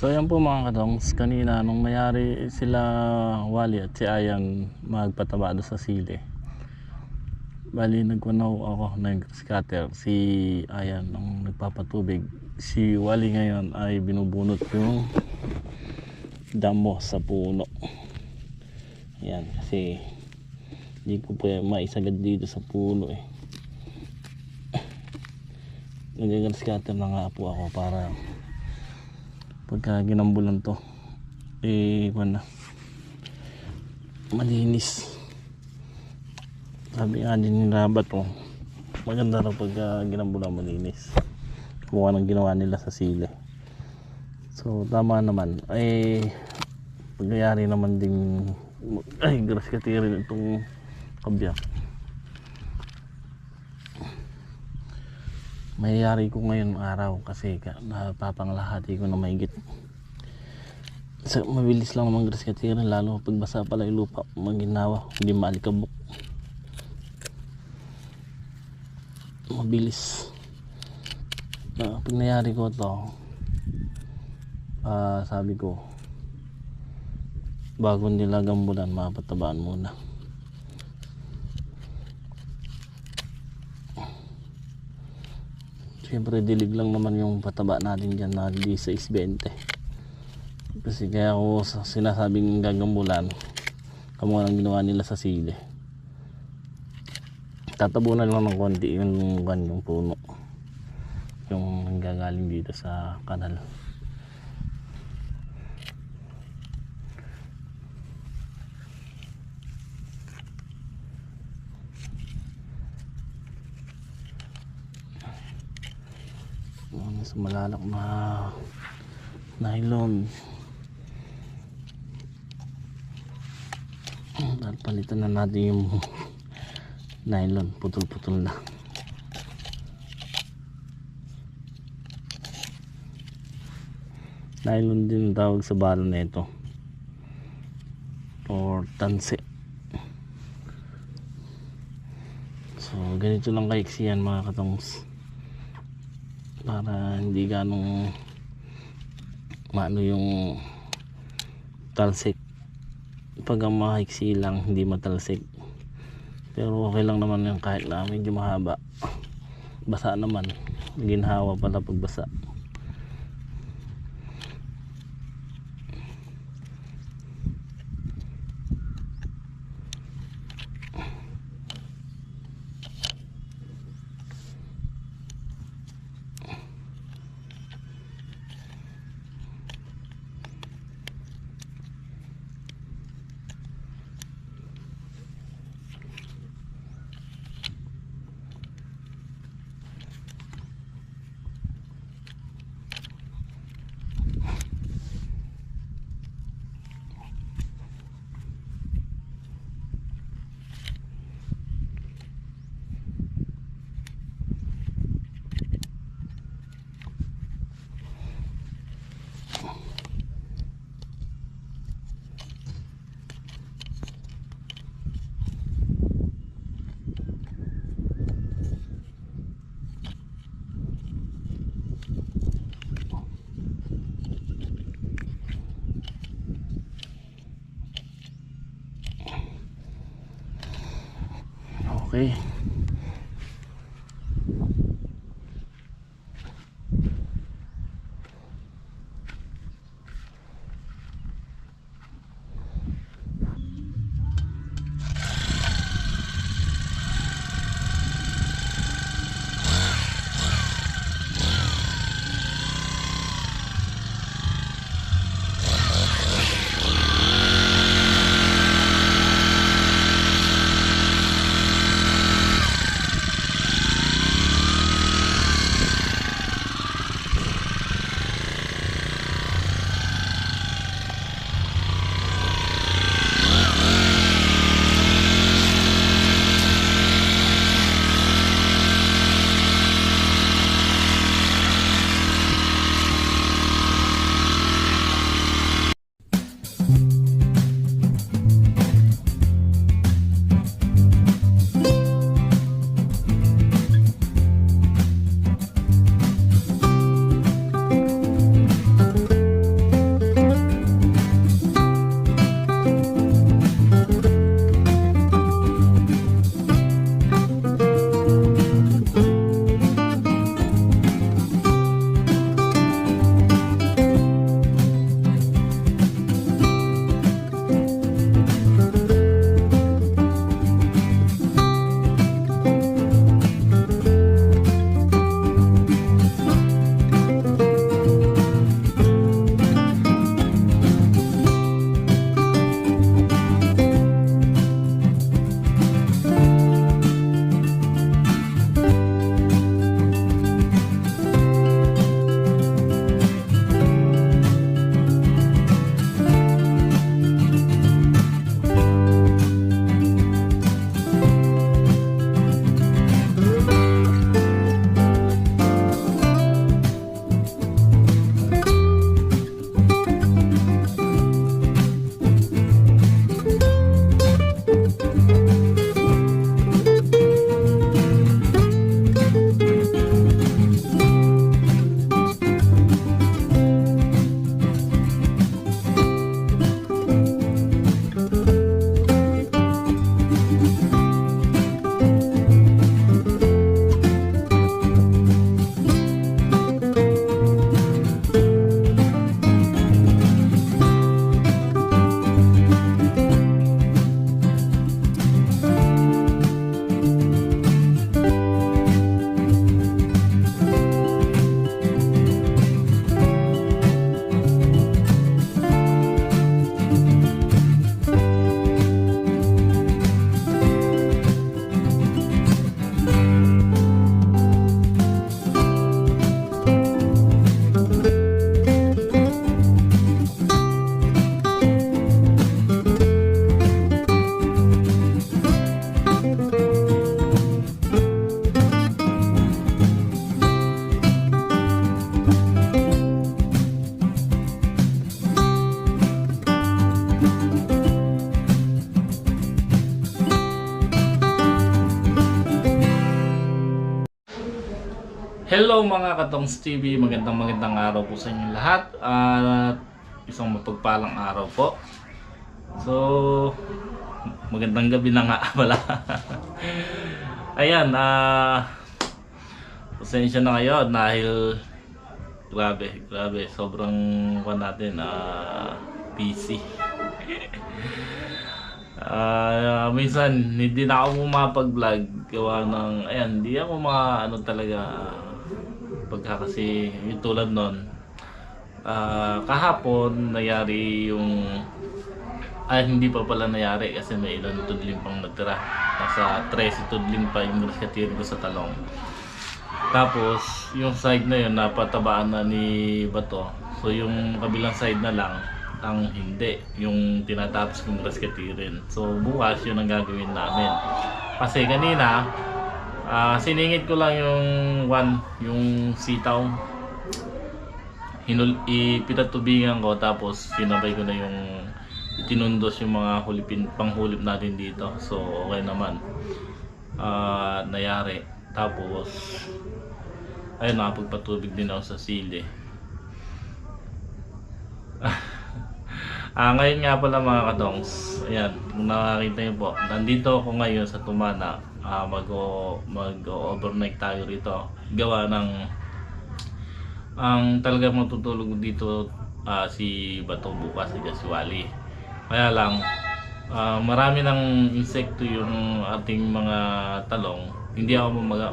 So ayan po mga kadongs, kanina nung mayari sila Wally at si Ayan magpataba sa sili. Bali nagkunaw ako ng scatter si Ayan ang nagpapatubig. Si Wally ngayon ay binubunot yung damo sa puno. Yan kasi hindi ko po maisagad dito sa puno eh. Nagagal scatter na nga po ako para pagka ginambulan to eh na malinis. Sabi nga din ni Rabat oh maganda raw pagka ginambulan malinis. Kung anong ginawa nila sa sili. So tama naman. Eh pagyayari naman din ay grass katirin itong kabyak mayayari ko ngayon araw kasi ka, napapanglahati ko na mahigit sa mabilis lang naman grass lalo pag basa pala yung lupa maginawa hindi maalikabok. Mabilis. Na pag nayari ko to ah sabi ko bago nila gambulan mapatabaan muna Siyempre dilig lang naman yung pataba natin dyan na di sa 620 kasi kaya ako sa sinasabing gagambulan kamo ang ginawa nila sa sili. Tatabunan lang ng konti yung, yung, puno yung nanggagaling dito sa kanal Ano sa malalak na nylon. Dahil palitan na natin yung nylon. Putol-putol na. Nylon din tawag sa balo na ito. Or tanse so ganito lang kaiksiyan mga katongs para hindi ganong maano yung talsik. Pag ang mahiksi lang hindi matalsik. Pero okay lang naman yung kahit na medyo mahaba. Basa naman. Ginhawa pala pag basa Hello mga Katongs TV, magandang magandang araw po sa inyong lahat at isang mapagpalang araw po. So, magandang gabi na nga pala. Ayan, ah pasensya na kayo dahil grabe, grabe, sobrang pa natin ah busy. Ah, minsan hindi na ako mapag-vlog gawa ng ayan, hindi ako mga ano talaga pagka kasi yung tulad nun ah, kahapon nangyari yung ay hindi pa pala nangyari kasi may ilan tudling pang natira. Nasa 13 tudling pa yung rescatiri ko sa talong. Tapos yung side na yun napatabaan na ni Bato. So yung kabilang side na lang ang hindi. Yung tinatapos kong rescatirin so bukas yun ang gagawin namin. Kasi kanina ah siningit ko lang yung one yung sitaw. Hinul ipinatubingan ko tapos sinabay ko na yung itinundos yung mga hulipin panghulip natin dito. So okay naman. Ah nayari. Tapos ayun nakapagpatubig din ako sa sili. Ah, ngayon nga pala mga kadongs, ayan, kung nakakita niyo po, nandito ako ngayon sa Tumana, ah, mag mag-overnight tayo rito. Gawa ng ang talagang matutulog dito ah, si Bato bukas si Wally. Kaya lang ah, marami ng insekto yung ating mga talong. Hindi ako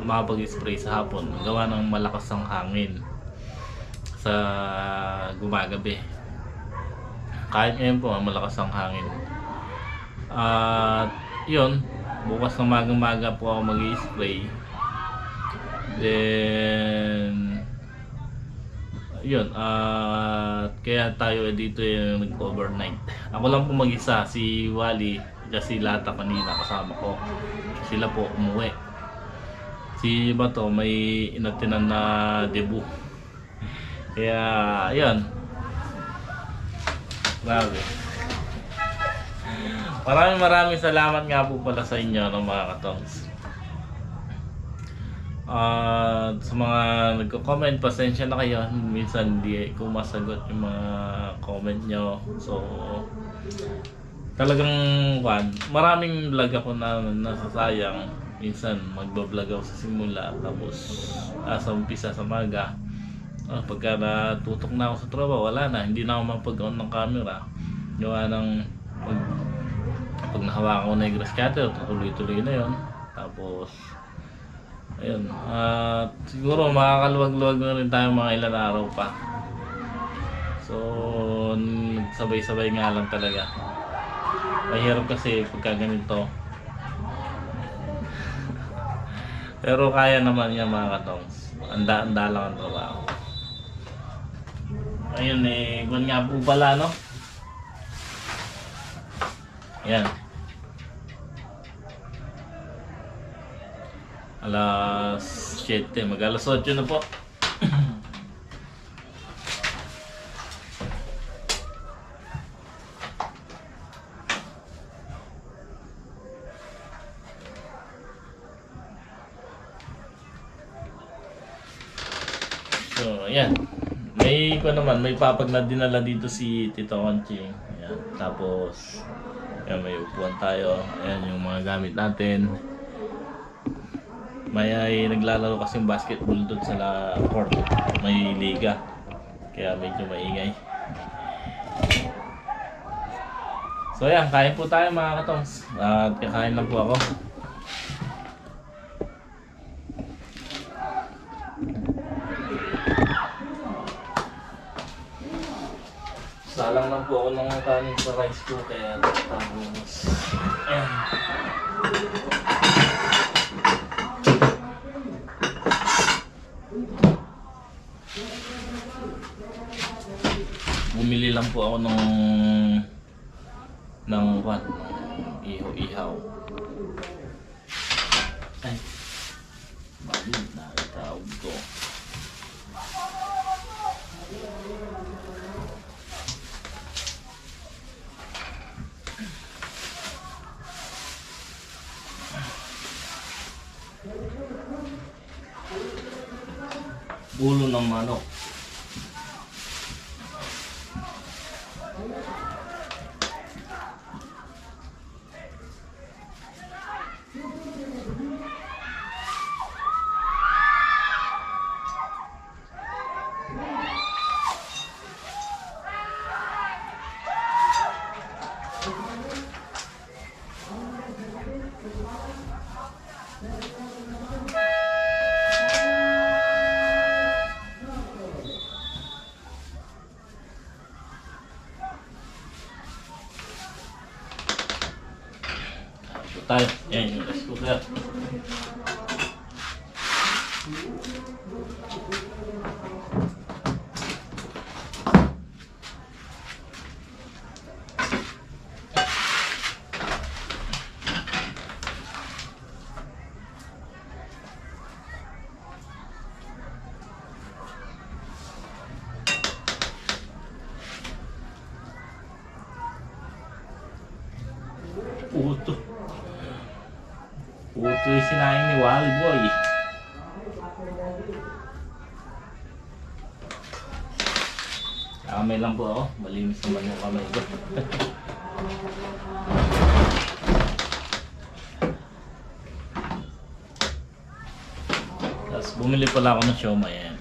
makapag-spray sa hapon. Gawa ng malakas ang hangin sa gumagabi. Kahit ngayon po, malakas ang hangin. At yun, bukas ng magang-maga po ako mag-spray. Then, yun, at kaya tayo dito yung nag-overnight. Ako lang po mag-isa, si Wally, kasi Lata kanina kasama ko. Sila po umuwi. Si Bato may inatinan na debut. Kaya, yun, Grabe. Maraming maraming salamat nga po pala sa inyo ng mga katongs. At sa mga nagko-comment, pasensya na kayo. Minsan hindi ko masagot yung mga comment nyo. So, talagang kwan, maraming vlog ako na nasasayang. Minsan magbablog ako sa simula tapos ah, sa umpisa sa maga Ah, pagka natutok na ako sa trabaho, wala na. Hindi na ako mapag-on ng camera. Gawa ng pag, pag nahawakan ko na yung grass cutter, tuloy-tuloy na yon Tapos, ayun. At siguro makakaluwag-luwag na rin tayo mga ilan araw pa. So, nagsabay-sabay nga lang talaga. Mahirap kasi pagka ganito. Pero kaya naman yan mga katongs. Anda-anda lang ang trabaho. Ayun eh, kung nga po pala, no? Ayan. Alas 7, mag alas 8 na po. So, ayan. May ko naman, may papag na dinala dito si Tito Conching. Ayan. Tapos, ayan, may upuan tayo. Ayan yung mga gamit natin. May ay naglalaro kasing basketball doon sa la- court. May liga. Kaya medyo maingay. So ayan, kain po tayo mga katongs. At kakain lang po ako. Salang lang po ako ng kanin sa rice cooker. Tapos, ayan. Bumili lang po ako ng ng what? Iho-ihaw. Ay. Mali na itawag ko. Ulo ng manok. Ito Puto yung sinain ni Wild Boy. Kamay lang po ako. Malinis naman yung kamay ko. Tapos bumili pala ako ng siomay. Ayan.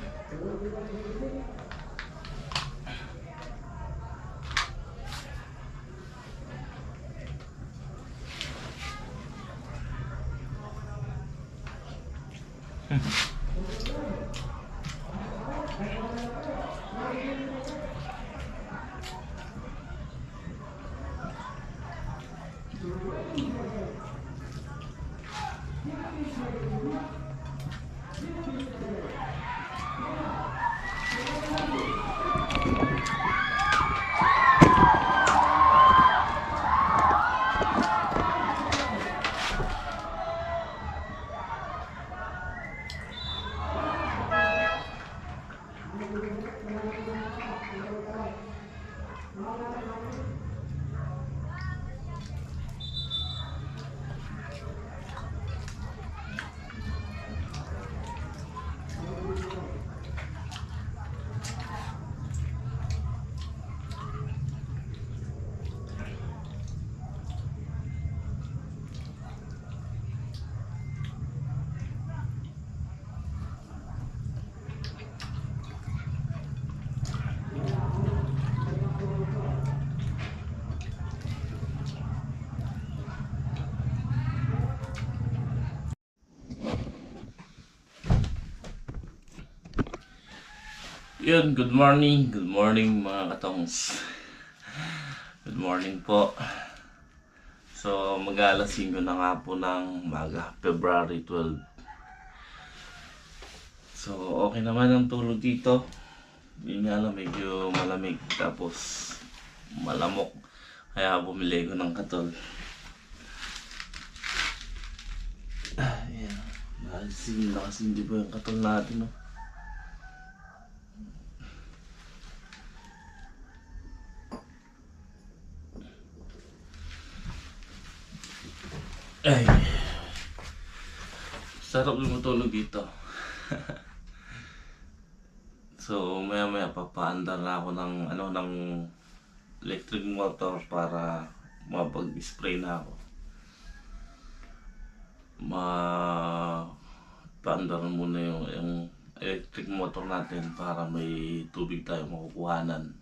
Yun, good morning. Good morning mga katongs. Good morning po. So, mag-alas 5 na nga po ng maga, February 12. So, okay naman ang tulog dito. Yun nga lang, medyo malamig. Tapos, malamok. Kaya bumili ko ng katol. Ah, Ayan. Nakasin na kasi hindi ba yung katol natin, no? Ay. Sarap yung matulog dito. so, maya maya papaandar na ako ng ano ng electric motor para mapag-spray na ako. Ma paandar muna yung, yung electric motor natin para may tubig tayo makukuhanan.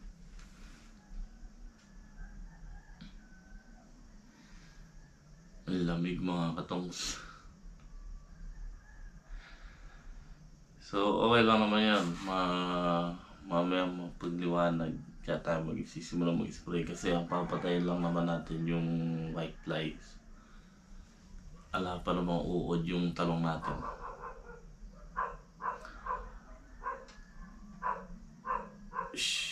Ang lamig mga katongs. So, okay lang naman yan. Ma mamaya mapagliwanag. Kaya tayo magsisimula mag-spray kasi ang papatayin lang naman natin yung white flies. Ala pa namang uod yung talong natin. Shhh.